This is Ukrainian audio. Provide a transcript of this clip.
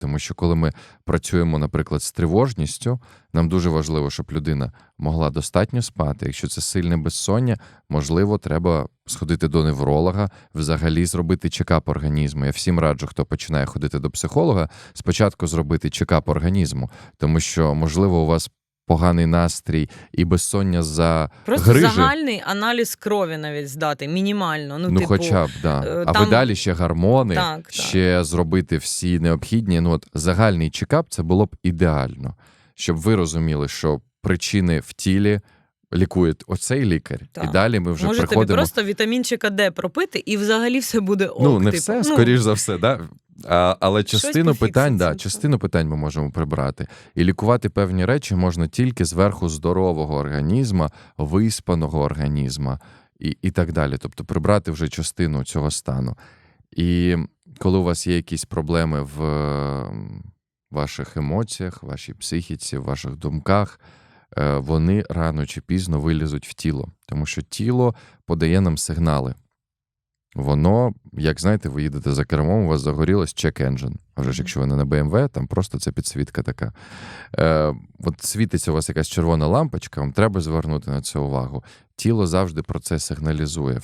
Тому що коли ми працюємо, наприклад, з тривожністю, нам дуже важливо, щоб людина могла достатньо спати. Якщо це сильне безсоння, можливо, треба сходити до невролога, взагалі зробити чекап організму. Я всім раджу, хто починає ходити до психолога, спочатку зробити чекап організму, тому що, можливо, у вас поганий настрій і безсоння за Просто грижі. загальний аналіз крові навіть здати, мінімально. Ну, Ну, типу, хоча б, да. е, а там- ви далі ще гормони, Так, так. ще зробити всі необхідні. Ну, от загальний чекап це було б ідеально, щоб ви розуміли, що причини в тілі лікує оцей лікар, Так. і далі ми вже може тобі приходимо. просто вітамінчика Д пропити, і взагалі все буде ок. ну, не типу. все, Ну, скоріш за все, да? А, але частину питань, да, частину питань ми можемо прибрати. І лікувати певні речі можна тільки зверху здорового організма, виспаного організма і, і так далі. Тобто прибрати вже частину цього стану. І коли у вас є якісь проблеми в ваших емоціях, вашій психіці, в ваших думках, е, вони рано чи пізно вилізуть в тіло, тому що тіло подає нам сигнали. Воно, як знаєте, ви їдете за кермом, у вас загорілось check engine. А вже ж, якщо ви не на BMW, там просто це підсвітка така. Е, от світиться у вас якась червона лампочка, вам треба звернути на це увагу. Тіло завжди про це сигналізує.